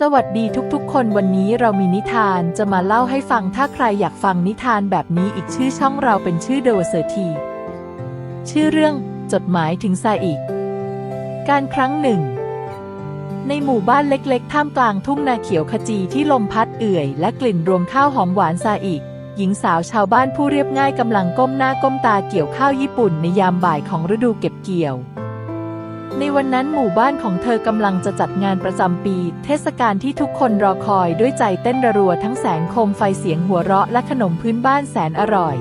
สวัสดีทุกๆ คนวันนี้เรามีนิทานจะมาเล่าให้ฟังถ้าใครอยากฟังนิทานแบบนี้อีกชื่อช่องเราเป็นชื่อเดวเซอร์ที ชื่อเรื่องจดหมายถึงซาอิกการครั้งหนึ่ง ในหมู่บ้านเล็กๆ ท่ามกลางทุ่งนาเขียวขจีที่ลมพัดเอื่อย และกลิ่นรวงข้าวหอมหวานซาอิกหญิงสาวชาวบ้านผู้เรียบง่ายกำลังก้มหน้าก้มตาเกี่ยวข้าวญี่ปุ่นในยามบ่ายของฤดูเก็บเกี่ยว ในวันนั้นหมู่บ้านของเธอกำลังจะจัดงานประจำปี เทศกาลที่ทุกคนรอคอยด้วยใจเต้นระรัวทั้งแสงโคมไฟเสียงหัวเราะและขนมพื้นบ้านแสนอร่อย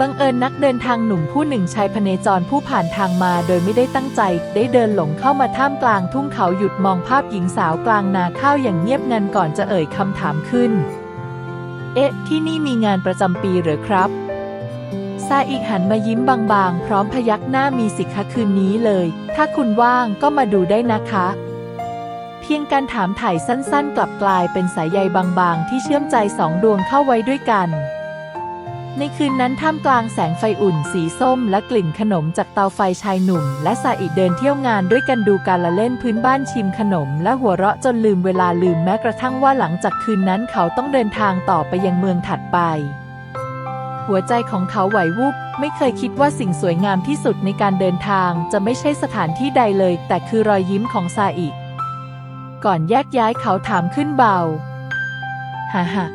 บังเอิญนักเดินทางหนุ่มผู้หนึ่งชายพเนจรผู้ผ่านทางมาโดยไม่ได้ตั้งใจ ได้เดินหลงเข้ามาท่ามกลางทุ่งเขาหยุดมองภาพหญิงสาวกลางนาข้าวอย่างเงียบงันก่อนจะเอ่ยคำถามขึ้น เอ๊ะ ที่นี่มีงานประจำปีหรือครับ ซาอิกหันมายิ้มบางๆ พร้อมพยักหน้ามีสิคะคืนนี้เลย ถ้าคุณว่างก็มาดูได้นะคะ เพียงการถามถ่ายสั้นๆ กลับกลายเป็นสายใยบางๆ ที่เชื่อมใจสองดวงเข้าไว้ด้วยกัน ในคืนนั้นท่ามกลางแสงไฟอุ่นสีส้ม และกลิ่นขนมจากเตาไฟชายหนุ่ม และซาอิเดินเที่ยวงานด้วยกันดูการละเล่นพื้นบ้านชิมขนม และหัวเราะจนลืมเวลาลืมแม้กระทั่งว่าหลังจากคืนนั้นเขาต้องเดินทางต่อไปยังเมืองถัดไป หัวใจของเขาไหววูบไม่เคยคิดว่าสิ่งสวยงามที่สุดในการเดินทางจะไม่ใช่สถานที่ใดเลย แต่คือรอยยิ้มของซาอิก่อนแยกย้ายเขาถามขึ้นเบาฮ่าฮ่า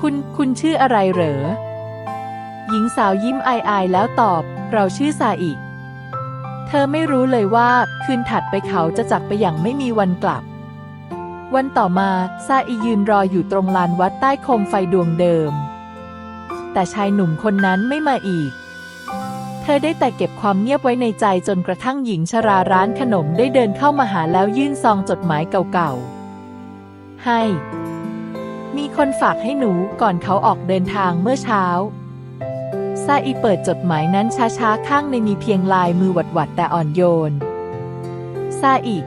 คุณคุณชื่ออะไรเหรอ หญิงสาวยิ้มอายๆแล้วตอบ เราชื่อซาอิเธอไม่รู้เลยว่าคืนถัดไปเขาจะจากไปอย่างไม่มีวันกลับ วันต่อมาซาอิยืนรออยู่ตรงลานวัดใต้โคมไฟดวงเดิม แต่ชายหนุ่มคนนั้นไม่มาอีก เธอได้แต่เก็บความเงียบไว้ในใจจนกระทั่งหญิงชราร้านขนมได้เดินเข้ามาหาแล้วยื่นซองจดหมายเก่าๆ ให้ มีคนฝากให้หนูก่อนเขาออกเดินทางเมื่อเช้าซาอีเปิดจดหมายนั้นช้าๆ ข้างในมีเพียงลายมือหวัดๆแต่อ่อนโยนซาอิ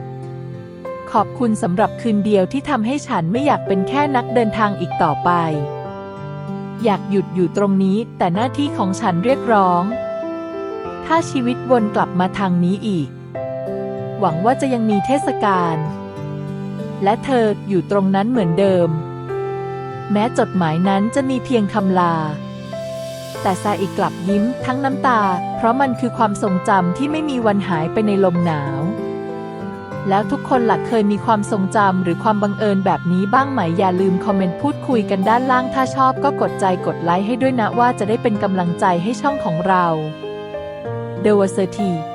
ขอบคุณสำหรับคืนเดียวที่ทำให้ฉันไม่อยากเป็นแค่นักเดินทางอีกต่อไป อยากหยุดอยู่ตรงนี้ แต่หน้าที่ของฉันเรียกร้อง ถ้าชีวิตวนกลับมาทางนี้อีก หวังว่าจะยังมีเทศกาล และเธออยู่ตรงนั้นเหมือนเดิม แม้จดหมายนั้นจะมีเพียงคำลา แต่ซาอิกลับยิ้มทั้งน้ำตา เพราะมันคือความทรงจำที่ไม่มีวันหายไปในลมหนาว แล้วทุกคนหลักเคยมีความทรงจำหรือความบังเอิญแบบนี้บ้างไหม อย่าลืมคอมเมนต์พูดคุยกันด้านล่าง ถ้าชอบก็กดใจกดไลค์ให้ด้วยนะว่าจะได้เป็นกำลังใจให้ช่องของเราเดวเซอร์ที